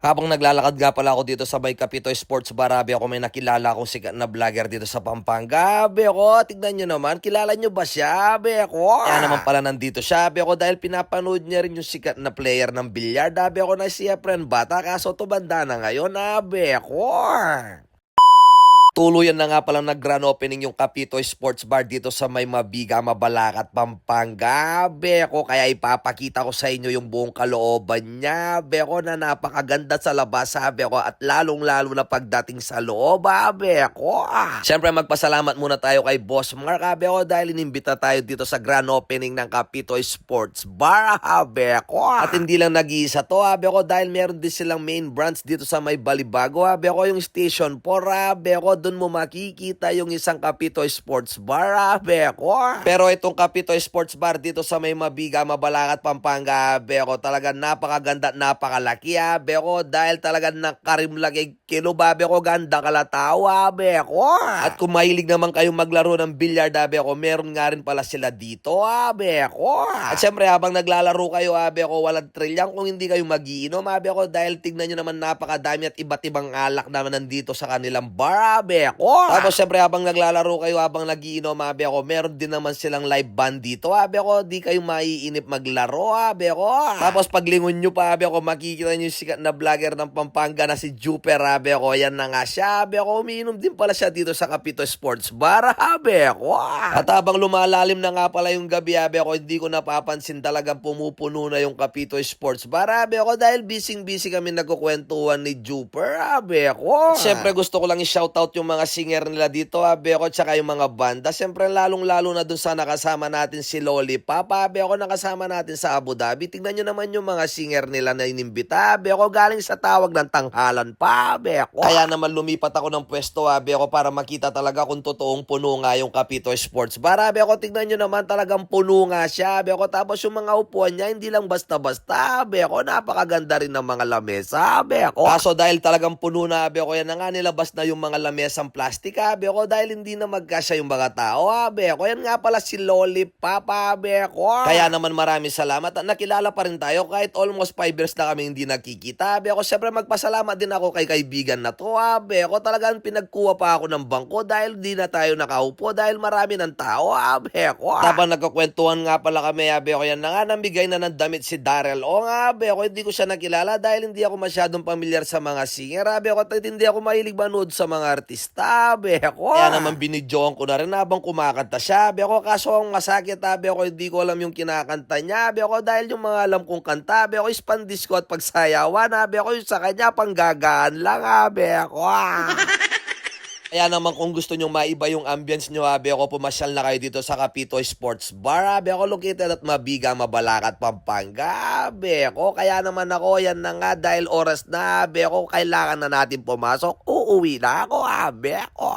Habang naglalakad nga pala ako dito sa Bay Capito Sports Bar, abi ako may nakilala akong sikat na vlogger dito sa Pampanga. Abi ako, tignan nyo naman, kilala nyo ba siya? Abi ako. Kaya naman pala nandito siya, abi ako dahil pinapanood niya rin yung sikat na player ng bilyard. Abi ako na siya friend bata, kaso tumanda na ngayon, abi ako. Tuluyan na nga palang nag-grand opening yung Capito Sports Bar dito sa may Mabiga, Mabalacat, Pampanga. Beko, kaya ipapakita ko sa inyo yung buong kalooban niya. Beko na napakaganda sa labas, sabi ko, at lalong-lalo na pagdating sa loob, ah, Beko. Siyempre, magpasalamat muna tayo kay Boss Mark, ah, Beko, dahil inimbita tayo dito sa grand opening ng Capito Sports Bar, ah, Beko. At hindi lang nag-iisa to, ah, Beko, dahil meron din silang main branch dito sa may Balibago, ah, Beko, yung Station 4, ah, Beko, doon mo makikita yung isang Kapito Sports Bar, ah, Beko. Pero itong Kapito Sports Bar dito sa may Mabiga, Mabalacat, Pampanga, Beko, talaga napakaganda napakalaki, ah, Beko, dahil talaga nakarimlagay kilo, ba, Beko, ganda kalatawa, Beko. At kung mahilig naman kayong maglaro ng billiard, ah, Beko, meron nga rin pala sila dito, ah, Beko. At syempre, habang naglalaro kayo, ah, Beko, walang trilyan kung hindi kayo magiinom, ah, Beko, dahil tignan nyo naman napakadami at iba't ibang alak naman nandito sa kanilang bar, ah, Beko. Tapos syempre, habang naglalaro kayo, habang nagiinom, ah, Beko, meron din naman silang live band dito, ah, Beko, di kayo maiinip maglaro, ah, Beko. Tapos paglingon nyo pa, ah, Beko, makikita nyo yung sikat na vlogger ng Pampanga na si Juper, ah, Beko, yan na nga siya, ah, Beko, umiinom din pala siya dito sa Capito Sports Bar, ah, Beko. At habang lumalalim na nga pala yung gabi, ah, Beko, hindi ko napapansin talagang pumupuno na yung Capito Sports Bar, ah, Beko, dahil busy-busy kami nagkukwentuhan ni Juper, ah, Beko. Siyempre, gusto ko lang i-shoutout yung mga singer nila dito, ah, Beko, tsaka yung mga banda. Siyempre, lalong-lalo na dun sa nakasama natin si Lollipop, ah, Beko, nakasama natin sa Abu Dhabi. Tingnan nyo naman yung mga singer nila na inimbita, ah, Beko, galing sa tawag ng tanghalan pa, Beko. Kaya naman lumipat ako ng pwesto, ah, Beko, para makita talaga kung totoong puno nga yung Capito Sports Bar, ah, Beko, tingnan nyo naman talagang puno nga siya, Beko. Tapos yung mga upuan niya, hindi lang basta-basta, Beko, napakaganda rin ng mga lamesa, Beko. Kaso dahil talagang puno na, Beko, yan na nga nilabas na yung mga lamesang plastic, ah, Beko, dahil hindi na magkasya yung mga tao, ah, Beko. Yan nga pala si Lollipop, ah, Beko. Kaya naman maraming salamat at nakilala pa rin tayo kahit almost 5 years na kami hindi nagkikita, Beko. Siyempre magpasalamat din ako kay kaibigan na to, ah, Beko. Talagang pinagkuha pa ako ng bangko dahil di na tayo nakaupo dahil marami ng tao, ah, Beko. Tapos nagkakwentuhan nga pala kami, ah, Beko. Yan na nga, nambigay na ng damit si Daryl. O nga, Beko, hindi ko siya nakilala dahil hindi ako masyadong pamilyar sa mga singer, ah, Beko. At hindi ako mahilig manood sa mga artista, Beko. Kaya naman binidyoan ko na rin habang kumakanta siya, Beko. Kaso ang masakit, ah, Beko, hindi ko alam yung kinakanta niya, Beko. Dahil yung mga alam kong kanta, Beko, is pandisco at pagsayawan, ah, Beko. Yung sa kanya, panggagaan lang, ah, Beko. Ah. Kaya naman kung gusto nyo maiba yung ambience nyo, abi ako pumasyal na kayo dito sa Capito Sports Bar. Abi ako located at Mabiga, Mabalacat, Pampanga. Abi ako, kaya naman ako, yan na nga dahil oras na. Abi ako, kailangan na natin pumasok. Uuwi na ako, abi ako.